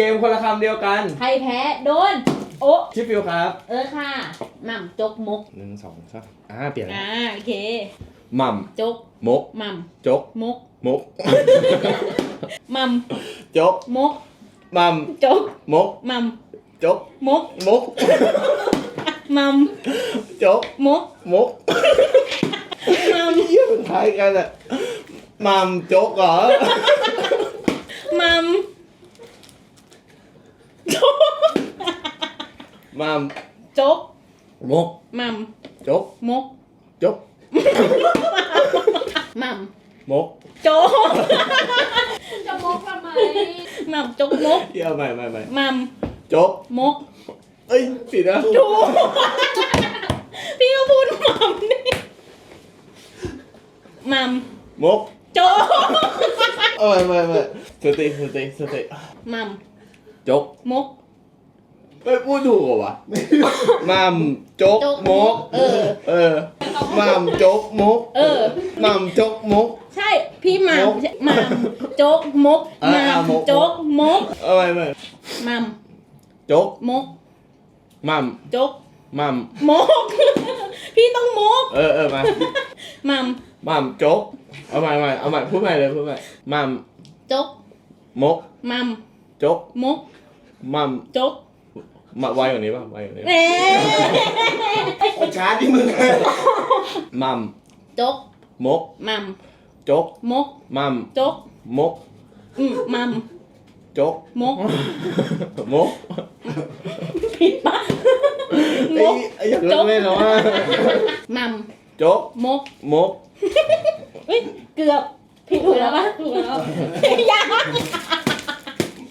เกมคนละคำเดียวกัน ใครแพ้โดน โอ๊ะชิปฟิวครับเออค่ะหม่ำจกมกหนึ่งสองสามอ่าเปลี่ยนแล้วอ่าโอเคหม่จกำมกหม่จกำมกมกหม่จกำมกหม่จกำมกหม่จกำมกมกหม่จกำมกมกหม่เยี่ยมันคล้ายกันอะหม่ำจกเหรอำหม่ำจก หม่จกำมกหม่จกำมกจกหม่มกำจกจะมกทำไมหม่ำจกมกเยี่ยใหม่ใหม่ใหม่หม่จกำมก เอ้ยผิดนะถูกพี่ก็พูดหม่ำนี่หม่มกำจกเอ้ยไม่ไม่สติสติสติหม่จกำมก ไม่พูดถูกเหรอวะหม่ำจกมก เออ เออหม่ำจกมกเออหม่ำจกมก ใช่ พี่หม่มกำใช่หม่ำจกมกอ่าหม่อ่ามกำจกมกเอาไม่ไม่หม่จกำมกหม่จกำหม่มก พี่ต้องมกำเออเออมาหม่หม่ำจกเอาใหม่ใหม่เอาใหม่พูดใหม่เลยพูดใหม่หม่ำจกำมกหม่จกำมกหม่จกำ มาไวกว่านี้ป่ะไวกว่านี้เอ๊ะช้าที่มึงหม่จกำมกหม่จกำมกหม่จกำมกอืมหม่จกำมกมกผิดปะมไอ้กไอ้อยากเล่นเล่นแล้วว่าหม่จกำมกมกเฮ้ยเกือบผิดถูกแล้วปะถูกแล้วยัง